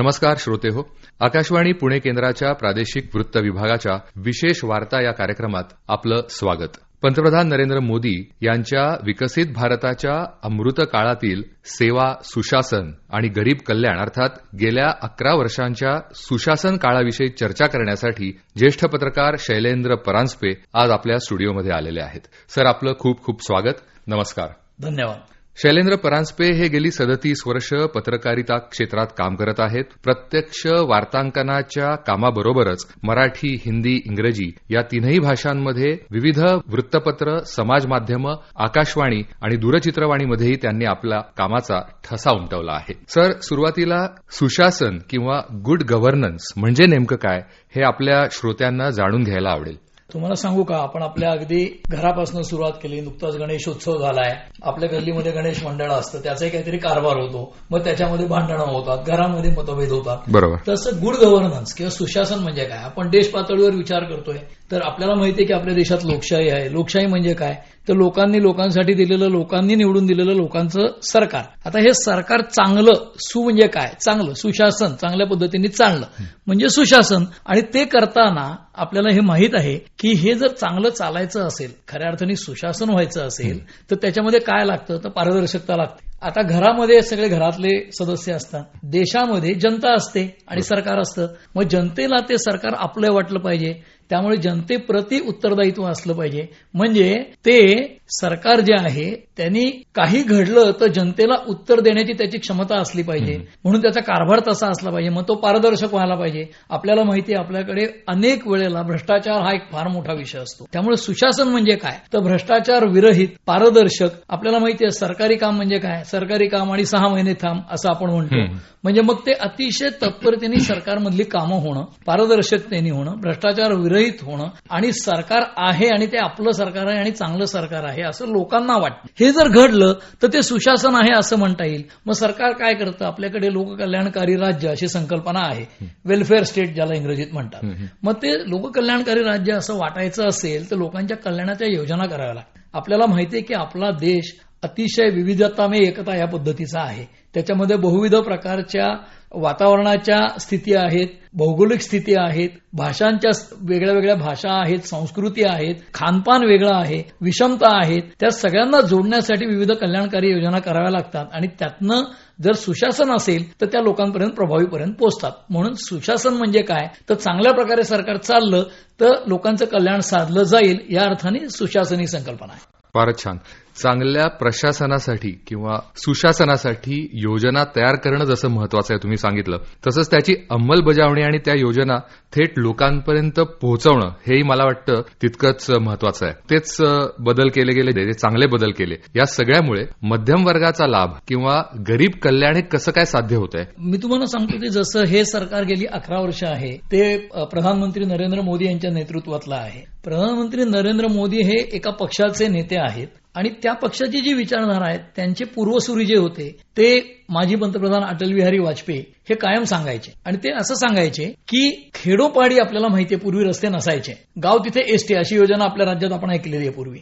नमस्कार श्रोते हो. आकाशवाणी पुणे केंद्राच्या प्रादेशिक वृत्त विभागाच्या विशेष वार्ता या कार्यक्रमात आपलं स्वागत. पंतप्रधान नरेंद्र मोदी यांच्या विकसित भारताच्या अमृत काळातील सेवा सुशासन आणि गरीब कल्याण अर्थात गेल्या अकरा वर्षांच्या सुशासन काळाविषयी चर्चा करण्यासाठी ज्येष्ठ पत्रकार शैलेंद्र परांजपे आज आपल्या स्टुडिओमध्ये आलेले आहेत. सर आपलं खूप खूप स्वागत. नमस्कार. धन्यवाद. शैलेंद्र परांजपे हे गेली सदतीस वर्ष पत्रकारिता क्षेत्रात काम करत आहेत. प्रत्यक्ष वार्तांकनाच्या कामाबरोबरच मराठी हिंदी इंग्रजी या तीनही भाषांमध्ये विविध वृत्तपत्र समाज माध्यमं आकाशवाणी आणि दूरचित्रवाणीमध्येही त्यांनी आपला कामाचा ठसा उमटवला आहे. सर सुरुवातीला सुशासन किंवा गुड गव्हर्नन्स म्हणजे नेमकं काय हे आपल्या श्रोत्यांना जाणून घ्यायला आवडेल. तुम्हाला सांगू का आपण आपल्या अगदी घरापासून सुरुवात केली. नुकताच गणेशोत्सव झालाय. आपल्या गल्लीमध्ये गणेश मंडळ असतं. त्याचाही काहीतरी कारभार होतो. मग त्याच्यामध्ये भांडणं होतात. घरामध्ये मतभेद होतात. बरोबर. तसं गुड गव्हर्नन्स किंवा सुशासन म्हणजे काय? आपण देश पातळीवर विचार करतोय. तर आपल्याला माहितीये की आपल्या देशात लोकशाही आहे. लोकशाही म्हणजे काय? तर लोकांनी लोकांसाठी दिलेलं लोकांनी निवडून दिलेलं लोकांचं सरकार. आता हे सरकार चांगलं सु म्हणजे काय? चांगलं. सुशासन चांगल्या पद्धतीने चाललं म्हणजे सुशासन. आणि ते करताना आपल्याला हे माहीत आहे की हे जर चांगलं चालायचं असेल खऱ्या अर्थाने सुशासन व्हायचं असेल तर त्याच्यामध्ये काय लागतं? तर पारदर्शकता लागते. आता घरामध्ये सगळे घरातले सदस्य असतात. देशामध्ये जनता असते आणि सरकार असतं. मग जनतेला ते सरकार आपलं वाटलं पाहिजे. त्यामुळे जनतेप्रती उत्तरदायित्व असलं पाहिजे. म्हणजे ते सरकार जे आहे त्यांनी काही घडलं तर जनतेला उत्तर देण्याची त्याची क्षमता असली पाहिजे. म्हणून त्याचा कारभार तसा असला पाहिजे. मग तो पारदर्शक व्हायला पाहिजे. आपल्याला माहिती आहे आपल्याकडे अनेक वेळेला भ्रष्टाचार हा एक फार मोठा विषय असतो. त्यामुळे सुशासन म्हणजे काय? तर भ्रष्टाचार विरहित पारदर्शक आपल्याला माहिती आहे सरकारी काम म्हणजे काय? सरकारी काम आणि सहा महिने थांब असं आपण म्हणतो. म्हणजे मग ते अतिशय तत्परतेने सरकारमधली कामं होणं पारदर्शकतेने होणं भ्रष्टाचार विरहित होणं आणि सरकार आहे आणि ते आपलं सरकार आहे आणि चांगलं सरकार आहे. असं लोकांना वाटतं. हे जर घडलं तर ते सुशासन आहे असं म्हणता येईल. मग सरकार काय करतं? आपल्याकडे लोककल्याणकारी राज्य अशी संकल्पना आहे. वेलफेअर स्टेट ज्याला इंग्रजीत म्हणतात. मग ते लोककल्याणकारी राज्य असं वाटायचं असेल तर लोकांच्या कल्याणाच्या योजना कराव्या लागतात. आपल्याला माहितीये की आपला देश अतिशय विविधता मे एकता या पद्धतीचा आहे. त्याच्यामध्ये बहुविध प्रकारच्या वातावरणाच्या स्थिती आहेत भौगोलिक स्थिती आहेत भाषांच्या वेगळ्या वेगळ्या भाषा आहेत संस्कृती आहेत खानपान वेगळं आहे विषमता आहेत त्या सगळ्यांना जोडण्यासाठी विविध कल्याणकारी योजना कराव्या लागतात आणि त्यातनं जर सुशासन असेल तर त्या लोकांपर्यंत प्रभावीपर्यंत पोहोचतात. म्हणून सुशासन म्हणजे काय? तर चांगल्या प्रकारे सरकार चाललं तर लोकांचं कल्याण साधलं जाईल या अर्थाने सुशासन ही संकल्पना आहे. फारच छान. चांगल्या प्रशासनासाठी किंवा सुशासनासाठी योजना तयार करणं जसं महत्वाचं आहे तुम्ही सांगितलं. तसंच त्याची अंमलबजावणी आणि त्या योजना थेट लोकांपर्यंत पोहोचवणं हेही मला वाटतं तितकंच महत्वाचं आहे. तेच बदल केले गेले चांगले बदल केले या सगळ्यामुळे मध्यम वर्गाचा लाभ किंवा गरीब कल्याण हे कसं काय साध्य होत आहे मी तुम्हाला सांगतो की जसं हे सरकार गेली अकरा वर्ष आहे ते प्रधानमंत्री नरेंद्र मोदी यांच्या नेतृत्वातलं आहे. प्रधानमंत्री नरेंद्र मोदी हे एका पक्षाचे नेते आहेत. आणि त्या पक्षाची जी विचारधारा आहेत त्यांचे पूर्वसुरी जे होते ते माजी पंतप्रधान अटल बिहारी वाजपेयी हे कायम सांगायचे. आणि ते असं सांगायचे की खेडोपाडी आपल्याला माहितीये पूर्वी रस्ते नसायचे. गाव तिथे एसटी अशी योजना आपल्या राज्यात आपण ऐकलेली आहे पूर्वी.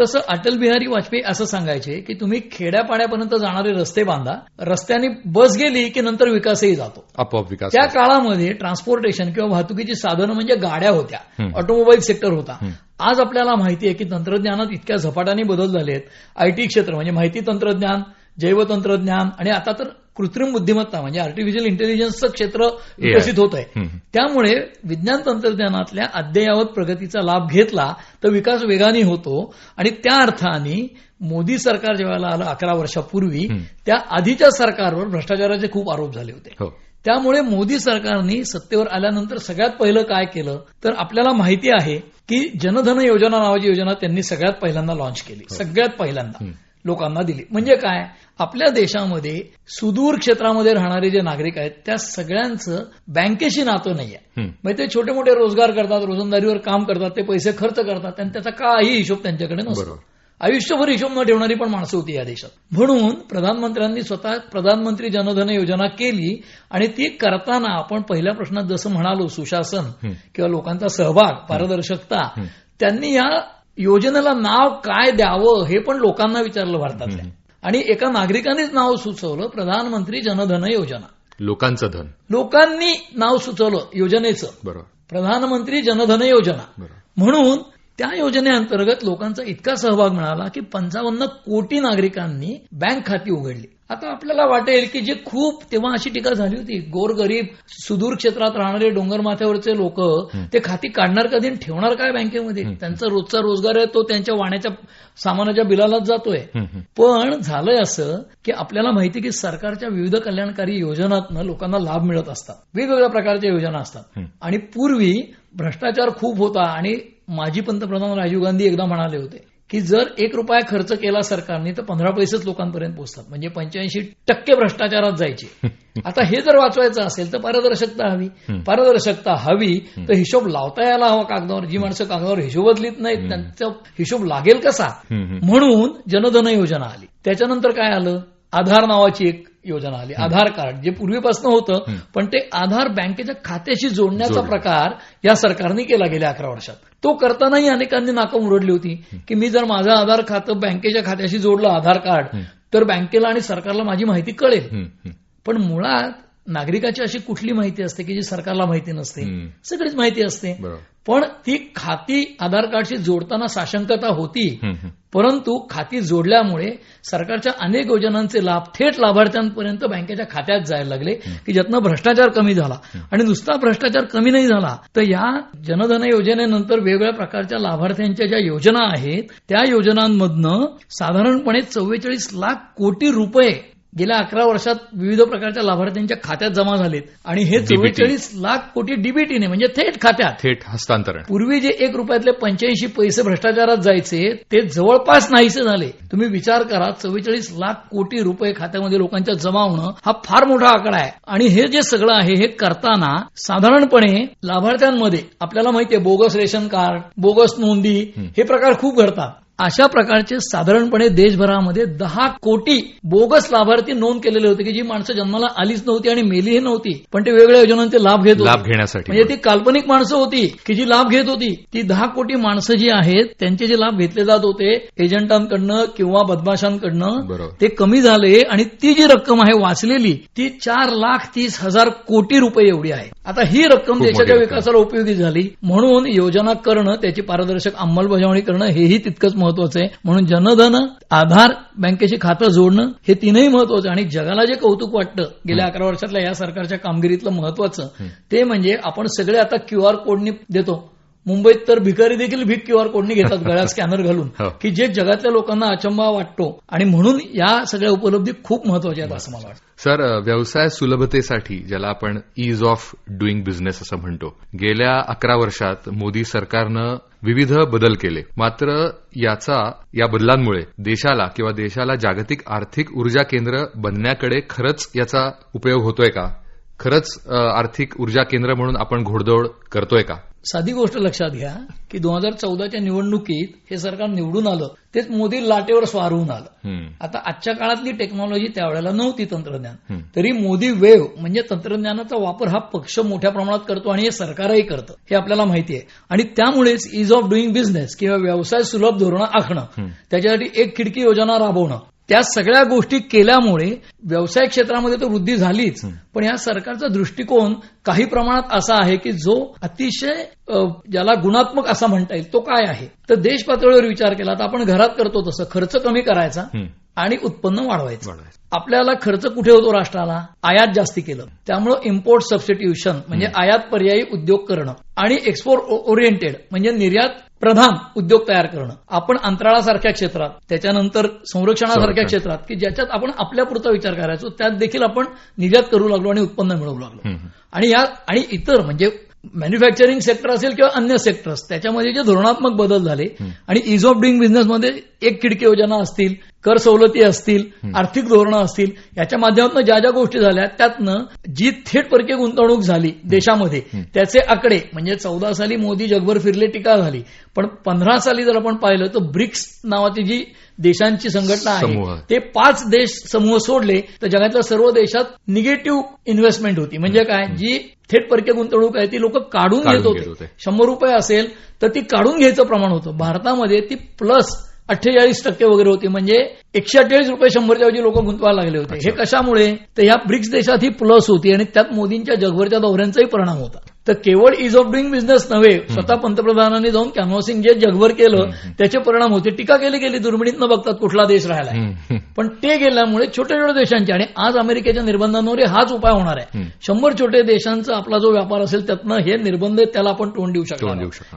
तसं अटल बिहारी वाजपेयी असं सांगायचे की तुम्ही खेड्यापाड्यापर्यंट जाणारे रस्ते बांधा. रस्त्याने बस गेली की नंतर विकासही जातो. आपोआप विकास त्या काळामध्ये ट्रान्सपोर्टेशन किंवा वाहतुकीची साधनं म्हणजे गाड्या होत्या. ऑटोमोबाईल सेक्टर होता. आज आपल्याला माहिती आहे की तंत्रज्ञानात इतक्या झपाट्याने बदल झाले आहेत आयटी क्षेत्र म्हणजे माहिती तंत्रज्ञान जैवतंत्रज्ञान आणि आता तर कृत्रिम बुद्धिमत्ता म्हणजे आर्टिफिशियल इंटेलिजन्सचं क्षेत्र विकसित होत आहे त्यामुळे विज्ञान तंत्रज्ञानातल्या अद्ययावत प्रगतीचा लाभ घेतला तर विकास वेगाने होतो. आणि त्या अर्थाने मोदी सरकार जेव्हा आलं अकरा वर्षापूर्वी त्या आधीच्या सरकारवर भ्रष्टाचाराचे खूप आरोप झाले होते. त्यामुळे मोदी सरकारने सत्तेवर आल्यानंतर सगळ्यात पहिलं काय केलं तर आपल्याला माहिती आहे की जनधन योजना नावाची योजना त्यांनी सगळ्यात पहिल्यांदा लॉन्च केली. सगळ्यात पहिल्यांदा. लोकांना दिली. म्हणजे काय? आपल्या देशामध्ये सुदूर क्षेत्रामध्ये राहणारे जे नागरिक आहेत त्या सगळ्यांचं बँकेशी नातं नाहीये. म्हणजे ते छोटे मोठे रोजगार करतात रोजंदारीवर काम करतात ते पैसे खर्च करतात आणि त्याचा काही हिशोब त्यांच्याकडे नसतो. आयुष्यभर हिशोब न ठेवणारी पण माणसं होती या देशात. म्हणून प्रधानमंत्र्यांनी स्वतः प्रधानमंत्री जनधन योजना केली आणि ती करताना आपण पहिल्या प्रश्नात जसं म्हणालो सुशासन किंवा लोकांचा सहभाग पारदर्शकता त्यांनी या योजनेला नाव काय द्यावं हे पण लोकांना विचारलं भारतातल्या आणि एका नागरिकानेच नाव सुचवलं प्रधानमंत्री जनधन योजना. लोकांचं धन. लोकांनी नाव सुचवलं योजनेचं. बरोबर. प्रधानमंत्री जनधन योजना. म्हणून त्या योजनेअंतर्गत लोकांचा इतका सहभाग मिळाला की पंचावन्न कोटी नागरिकांनी बँक खाती उघडली. आता आपल्याला वाटेल की जे खूप तेव्हा अशी टीका झाली होती. गोरगरीब सुदूर क्षेत्रात राहणारे डोंगर माथ्यावरचे लोक ते खाती काढणार कधी आणि ठेवणार काय बँकेमध्ये? त्यांचा रोजचा रोजगार आहे तो त्यांच्या वाण्याच्या सामानाच्या बिलालाच जातोय. पण झालंय असं की आपल्याला माहिती की सरकारच्या विविध कल्याणकारी योजनांतनं लोकांना लाभ मिळत असतात. वेगवेगळ्या प्रकारच्या योजना असतात. आणि पूर्वी भ्रष्टाचार खूप होता आणि माजी पंतप्रधान राजीव गांधी एकदा म्हणाले होते की जर एक रुपया खर्च केला सरकारने तर पंधरा पैसेच लोकांपर्यंत पोहोचतात. म्हणजे पंच्याऐंशी टक्के भ्रष्टाचारात जायचे. आता हे जर वाचवायचं असेल तर पारदर्शकता हवी. पारदर्शकता हवी तर हिशोब लावता यायला हवा कागदावर. जी माणसं कागदावर हिशोबच लिहित नाहीत त्यांचा हिशोब लागेल कसा. म्हणून जनधन योजना आली. त्याच्यानंतर काय आलं? आधार नावाची एक योजना आली. आधार कार्ड जे पूर्वीपासून होतं पण ते आधार बँकेच्या खात्याशी जोडण्याचा. प्रकार या सरकारने केला गेल्या अकरा वर्षात. तो करतानाही अनेकांनी नाकं मुरडली होती की मी जर माझं आधार खातं बँकेच्या खात्याशी जोडलं आधार कार्ड तर बँकेला आणि सरकारला माझी माहिती कळेल. पण मुळात नागरिकाची अशी कुठली माहिती असते की जी सरकारला माहिती नसते. सगळीच माहिती असते. पण ती खाती आधार कार्डशी जोडताना साशंकता होती. परंतु खाती जोडल्यामुळे सरकारच्या अनेक योजनांचे लाभ थेट लाभार्थ्यांपर्यंत बँकेच्या खात्यात जायला लागले की ज्यातनं भ्रष्टाचार कमी झाला. आणि नुसता भ्रष्टाचार कमी नाही झाला तर या जनधन योजनेनंतर वेगवेगळ्या प्रकारच्या लाभार्थ्यांच्या ज्या योजना आहेत त्या योजनांमधनं साधारणपणे चव्वेचाळीस लाख कोटी रुपये गेल्या अकरा वर्षात विविध प्रकारच्या लाभार्थ्यांच्या खात्यात जमा झालेत. आणि हे. चव्वेचाळीस लाख कोटी डीबीटीने म्हणजे थेट खात्यात. थेट हस्तांतरण. पूर्वी जे एक रुपयातले पंच्याऐंशी पैसे भ्रष्टाचारात जायचे ते जवळपास नाहीसे झाले. तुम्ही विचार करा चव्वेचाळीस लाख कोटी रुपये खात्यामध्ये लोकांच्या जमा होणं हा फार मोठा आकडा आहे. आणि हे जे सगळं आहे हे करताना साधारणपणे लाभार्थ्यांमध्ये आपल्याला माहितीये बोगस रेशन कार्ड बोगस नोंदी हे प्रकार खूप घडतात. अशा प्रकारचे साधारणपणे देशभरामध्ये दहा कोटी बोगस लाभार्थी नोंद केलेले होते की जी माणसं जन्माला आलीच नव्हती आणि मेलीही नव्हती पण ते वेगवेगळ्या योजनांचे लाभ घेत लाभ घेण्यासाठी म्हणजे ती काल्पनिक माणसं होती की जी लाभ घेत होती ती दहा कोटी माणसं जी आहेत त्यांचे जे लाभ घेतले जात होते एजंटांकडनं किंवा बदमाशांकडनं. ते कमी झाले आणि ती जी रक्कम आहे वाचलेली ती चार लाख तीस हजार कोटी रुपये एवढी आहे आता ही रक्कम देशाच्या. विकासाला उपयोगी झाली म्हणून योजना करणं त्याची पारदर्शक अंमलबजावणी करणं हेही तितकंच महत्वाचं आहे. म्हणून जनधन आधार बँकेची खातं जोडणं हे तीनही महत्वाचं. आणि जगाला जे कौतुक वाटतं गेल्या अकरा वर्षातल्या या सरकारच्या कामगिरीतलं महत्वाचं ते म्हणजे आपण सगळे आता क्यू आर कोडनी देतो. मुंबईत तर भिकारी देखील भीक क्यू आर कोडनी घेतात गळ्यात स्कॅनर घालून. हो. की जे जगातल्या लोकांना अचंबा वाटतो. आणि म्हणून या सगळ्या उपलब्धी खूप महत्त्वाच्या आहेत असं मला वाटतं. सर व्यवसाय सुलभतेसाठी ज्याला आपण ईज ऑफ डुईंग बिझनेस असं म्हणतो गेल्या अकरा वर्षात मोदी सरकारनं विविध बदल केले. मात्र याचा या बदलांमुळे देशाला किंवा देशाला जागतिक आर्थिक ऊर्जा केंद्र बनण्याकडे खरंच याचा उपयोग होतोय का? खरंच आर्थिक ऊर्जा केंद्र म्हणून आपण घोडदौड करतोय का? साधी गोष्ट लक्षात घ्या की दोन हजार चौदाच्या निवडणुकीत हे सरकार निवडून आलं. तेच मोदी लाटेवर स्वार होऊन आलं. आता आजच्या काळातली टेक्नॉलॉजी त्यावेळेला नव्हती तंत्रज्ञान. तरी मोदी वेव म्हणजे तंत्रज्ञानाचा वापर हा पक्ष मोठ्या प्रमाणात करतो आणि हे सरकारही करतं हे आपल्याला माहिती आहे. आणि त्यामुळेच इज ऑफ डुईंग बिझनेस किंवा व्यवसाय सुलभ धोरणं आखणं त्याच्यासाठी एक खिडकी योजना राबवणं त्या सगळ्या गोष्टी केल्यामुळे व्यवसाय क्षेत्रामध्ये तर वृद्धी झालीच पण या सरकारचा दृष्टिकोन काही प्रमाणात असा आहे की जो अतिशय ज्याला गुणात्मक असा म्हणता येईल तो काय आहे तर देश पातळीवर विचार केला तर आपण घरात करतो तसं खर्च कमी करायचा. आणि उत्पन्न वाढवायचं वाढवायचं. आपल्याला खर्च कुठे होतो राष्ट्राला? आयात जास्ती केलं. त्यामुळं इम्पोर्ट सबस्टिट्यूशन म्हणजे आयात पर्यायी उद्योग करणं आणि एक्सपोर्ट ओरिएंटेड म्हणजे निर्यात प्रधान उद्योग तयार करणं. आपण अंतराळासारख्या क्षेत्रात त्याच्यानंतर संरक्षणासारख्या संरक्षण. क्षेत्रात की ज्याच्यात आपण आपल्यापुरता विचार करायचो त्यात देखील आपण निर्यात करू लागलो आणि उत्पन्न मिळवू लागलो. आणि या आणि इतर म्हणजे मॅन्युफॅक्चरिंग सेक्टर असेल किंवा अन्य सेक्टर्स त्याच्यामध्ये जे धोरणात्मक बदल झाले आणि इज ऑफ डुईंग बिझनेसमध्ये एक खिडकी योजना असतील कर सवलती असतील आर्थिक धोरणं असतील याच्या माध्यमातून ज्या ज्या गोष्टी झाल्या त्यातनं जी थेट परकीय गुंतवणूक झाली देशामध्ये त्याचे आकडे म्हणजे चौदा साली मोदी जगभर फिरले टीका झाली. पण पंधरा साली जर आपण पाहिलं तर ब्रिक्स नावाची जी देशांची संघटना. आहे ते पाच देश समूह सोडले तर जगातल्या सर्व देशात निगेटिव्ह इन्व्हेस्टमेंट होती. म्हणजे काय? जी थेट परकीय गुंतवणूक आहे ती लोक काढून घेत होते. शंभर रुपये असेल तर ती काढून घ्यायचं प्रमाण होतं. भारतामध्ये ती प्लस अठ्ठेचाळीस टक्के वगैरे होती. म्हणजे एकशे अठ्ठेचाळीस रुपये शंभरच्या ऐवजी लोक गुंतवायला लागले होते. हे कशामुळे? तर ह्या ब्रिक्स देशात ही प्लस होती आणि त्यात मोदींच्या जगभरच्या दौऱ्यांचाही परिणाम होता. तर केवळ इज ऑफ डुईंग बिझनेस नव्हे स्वतः पंतप्रधानांनी जाऊन कॅनव्हासिंग जे जगभर केलं त्याचे परिणाम होते. टीका केली गेली दुर्मिणीत न बघतात कुठला देश राहिला. पण ते गेल्यामुळे छोट्या छोट्या देशांचे आणि आज अमेरिकेच्या निर्बंधांवर हाच उपाय होणार आहे. शंभर छोटे देशांचा आपला जो व्यापार असेल त्यातनं हे निर्बंध त्याला आपण तोंड देऊ शकतो.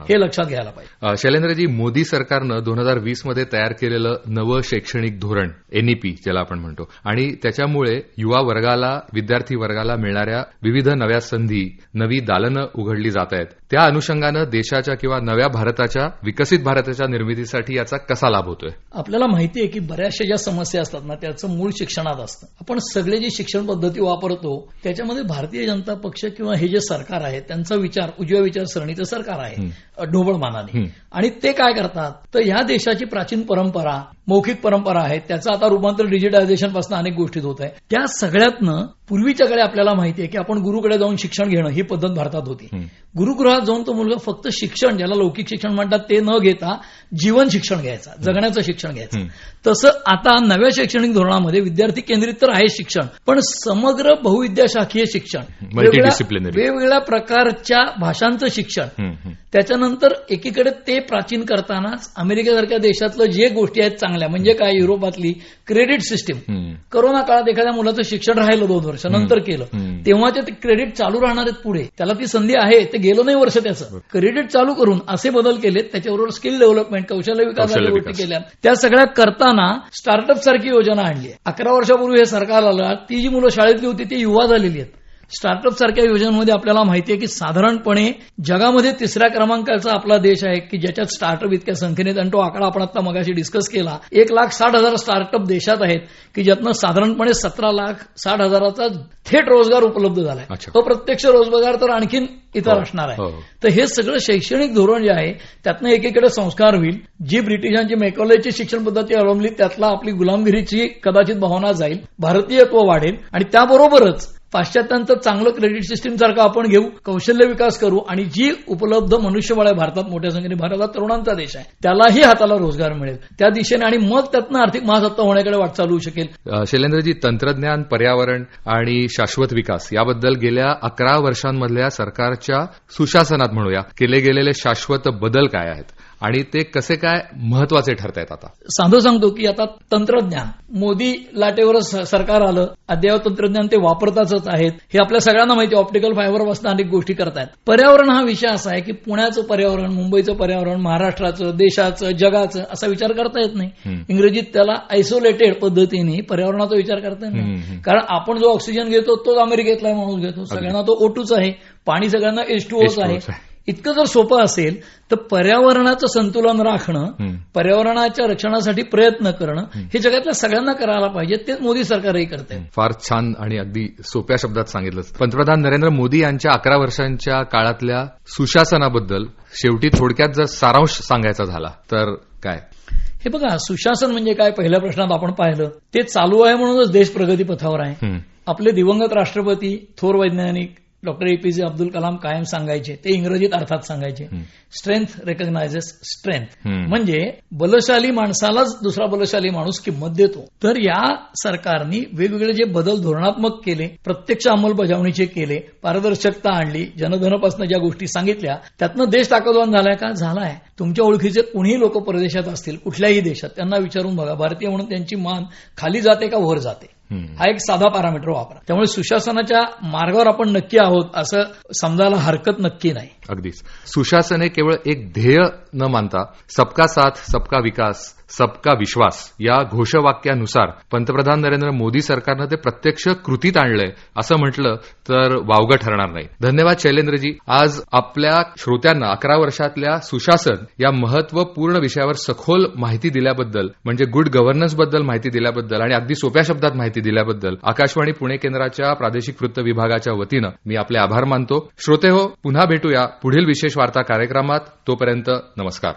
हे लक्षात घ्यायला पाहिजे. शैलेंद्रजी मोदी सरकारनं दोन हजार वीसमध्ये तयार केलेलं नवं शैक्षणिक धोरण एनईपी ज्याला आपण म्हणतो आणि त्याच्यामुळे युवा वर्गाला विद्यार्थी वर्गाला मिळणाऱ्या विविध नव्या संधी नवी दालनं उघडली जात आहेत. त्या अनुषंगानं देशाच्या किंवा नव्या भारताच्या विकसित भारताच्या निर्मितीसाठी याचा कसा लाभ होतोय? आपल्याला माहिती आहे की बऱ्याचशा ज्या समस्या असतात ना त्याचं मूळ शिक्षणात असतं. आपण सगळे जी शिक्षण पद्धती वापरतो त्याच्यामध्ये भारतीय जनता पक्ष किंवा हे जे सरकार आहे त्यांचा विचार उजव्या विचारसरणीचं सरकार आहे ढोबळ मानाने. हम्म. आणि ते काय करतात? तर ह्या देशाची प्राचीन परंपरा मौखिक परंपरा आहे त्याचं आता रूपांतर डिजिटायझेशनपासून अनेक गोष्टीत होत आहे. त्या सगळ्यातनं पूर्वीच्या काळी आपल्याला माहिती आहे की आपण गुरुकडे जाऊन शिक्षण घेणं ही पद्धत भारतात होती. गुरुगृहात जाऊन तो मुलगा फक्त शिक्षण ज्याला लौकिक शिक्षण म्हणतात ते न घेता जीवन शिक्षण घ्यायचा जगण्याचं शिक्षण घ्यायचं. तसं आता नव्या शैक्षणिक धोरणामध्ये विद्यार्थी केंद्रित तर आहे शिक्षण पण समग्र बहुविद्याशाखीय शिक्षण वेगवेगळ्या प्रकारच्या भाषांचं शिक्षण. त्याच्यानंतर एकीकडे ते प्राचीन करतानाच अमेरिकेसारख्या देशातलं जे गोष्टी आहेत चांगल्या म्हणजे काय युरोपातली क्रेडिट सिस्टीम. करोना काळात एखाद्या मुलाचं शिक्षण राहिलं दोन वर्ष नंतर केलं. तेव्हाचे ते क्रेडिट चालू राहणार आहेत पुढे. त्याला ती संधी आहे ते गेलं नाही वर्ष त्याचं. क्रेडिट चालू करून असे बदल केलेत त्याच्याबरोबर स्किल डेव्हलपमेंट कौशल्य कौशल्य गोष्टी विकास. केल्या त्या सगळ्या करताना स्टार्टअप सारखी योजना आणली अकरा वर्षापूर्वी हे सरकार आलं ती जी मुलं शाळेतली होती ती युवा झालेली आहेत. स्टार्टअप सारख्या योजनांमध्ये आपल्याला माहिती आहे की साधारणपणे जगामध्ये तिसऱ्या क्रमांकाचा आपला देश आहे की ज्याच्यात स्टार्टअप इतक्या संख्येने आणि तो आकडा आपण आता मगाशी डिस्कस केला एक लाख साठ हजार स्टार्टअप देशात आहेत की ज्यातनं साधारणपणे सतरा लाख साठ हजाराचा थेट रोजगार उपलब्ध झालाय. तो प्रत्यक्ष रोजगार तर आणखीन इतर असणार हो. आहे तर हे सगळं शैक्षणिक धोरण जे आहे त्यातनं एकीकडे संस्कार होईल जी ब्रिटिशांची मेकॉलेजची शिक्षण पद्धती अवलंबली त्यातला आपली गुलामगिरीची कदाचित भावना जाईल भारतीयत्व वाढेल आणि त्याबरोबरच पाश्चात्यांचं चांगलं क्रेडिट सिस्टीम सारखं आपण घेऊ कौशल्य विकास करू आणि जी उपलब्ध मनुष्यबळ आहे भारतात मोठ्या संख्येने भारतात तरुणांचा देश आहे त्यालाही हाताला रोजगार मिळेल. त्या दिशेने आणि मग त्यातनं आर्थिक महासत्ता होण्याकडे वाटचाल होऊ शकेल. शैलेंद्रजी तंत्रज्ञान पर्यावरण आणि शाश्वत विकास याबद्दल गेल्या अकरा वर्षांमधल्या सरकारच्या सुशासनात म्हणूया केले गेलेले शाश्वत बदल काय आहेत? आणि ते कसे काय महत्त्वाचे ठरत आहेत आता? साधं सांगतो की आता तंत्रज्ञान मोदी लाटेवर सरकार आलं अद्ययावत तंत्रज्ञान ते वापरताच आहेत हे आपल्या सगळ्यांना माहिती ऑप्टिकल फायबरपासून अनेक गोष्टी करतायत. पर्यावरण हा विषय असा आहे की पुण्याचं पर्यावरण मुंबईचं पर्यावरण महाराष्ट्राचं देशाचं जगाचं असा विचार करता येत नाही. इंग्रजीत त्याला आयसोलेटेड पद्धतीने पर्यावरणाचा विचार करता येत नाही. कारण आपण जो ऑक्सिजन घेतो तोच अमेरिकेतला माणूस घेतो. सगळ्यांना तो ओटूच आहे. पाणी सगळ्यांना एच टू ओच आहे. H2O आहे. इतकं जर सोपं असेल तर पर्यावरणाचं संतुलन राखणं पर्यावरणाच्या रक्षणासाठी प्रयत्न करणं हे जगातल्या सगळ्यांना करायला पाहिजे तेच मोदी सरकारही करते. फार छान आणि अगदी सोप्या शब्दात सांगितलं. पंतप्रधान नरेंद्र मोदी यांच्या अकरा वर्षांच्या काळातल्या सुशासनाबद्दल शेवटी थोडक्यात जर सारांश सांगायचा झाला तर काय? हे बघा सुशासन म्हणजे काय? पहिल्या प्रश्नात आपण पाहिलं ते चालू आहे म्हणूनच देश प्रगतीपथावर आहे. आपले दिवंगत राष्ट्रपती थोर वैज्ञानिक डॉक्टर एपीजे अब्दुल कलाम कायम सांगायचे ते इंग्रजीत अर्थात सांगायचे. Strength recognises strength. म्हणजे बलशाली माणसालाच दुसरा बलशाली माणूस किंमत देतो. तर या सरकारनी वेगवेगळे जे बदल धोरणात्मक केले प्रत्यक्ष अंमलबजावणीचे केले पारदर्शकता आणली जनधनापासून ज्या गोष्टी सांगितल्या त्यातनं देश ताकदवान झालाय का? झालाय. तुमच्या ओळखीचे कुणीही लोक परदेशात असतील कुठल्याही देशात त्यांना विचारून बघा. भारतीय म्हणून त्यांची मान खाली जाते का वर जाते. हा एक साधा पॅरामीटर वापरा. त्यामुळे सुशासनाच्या मार्गावर आपण नक्की आहोत असं समजायला हरकत नक्की नाही. अगदीच. सुशासन हे केवळ एक ध्येय न मानता सबका साथ सबका विकास सबका विश्वास या घोषवाक्यानुसार पंतप्रधान नरेंद्र मोदी सरकारनं ते प्रत्यक्ष कृतीत आणलंय असं म्हटलं तर वावगं ठरणार नाही. धन्यवाद शैलेंद्रजी. आज आपल्या श्रोत्यांना अकरा वर्षातल्या सुशासन या महत्त्वपूर्ण विषयावर सखोल माहिती दिल्याबद्दल म्हणजे गुड गव्हर्नन्सबद्दल माहिती दिल्याबद्दल आणि अगदी सोप्या शब्दात माहिती दिल्याबद्दल आकाशवाणी पुणे केंद्राच्या प्रादेशिक वृत्त विभागाच्या वतीनं मी आपले आभार मानतो. श्रोते हो पुन्हा भेटूया पुढील विशेष वार्ता कार्यक्रमात. तोपर्यंत नमस्कार.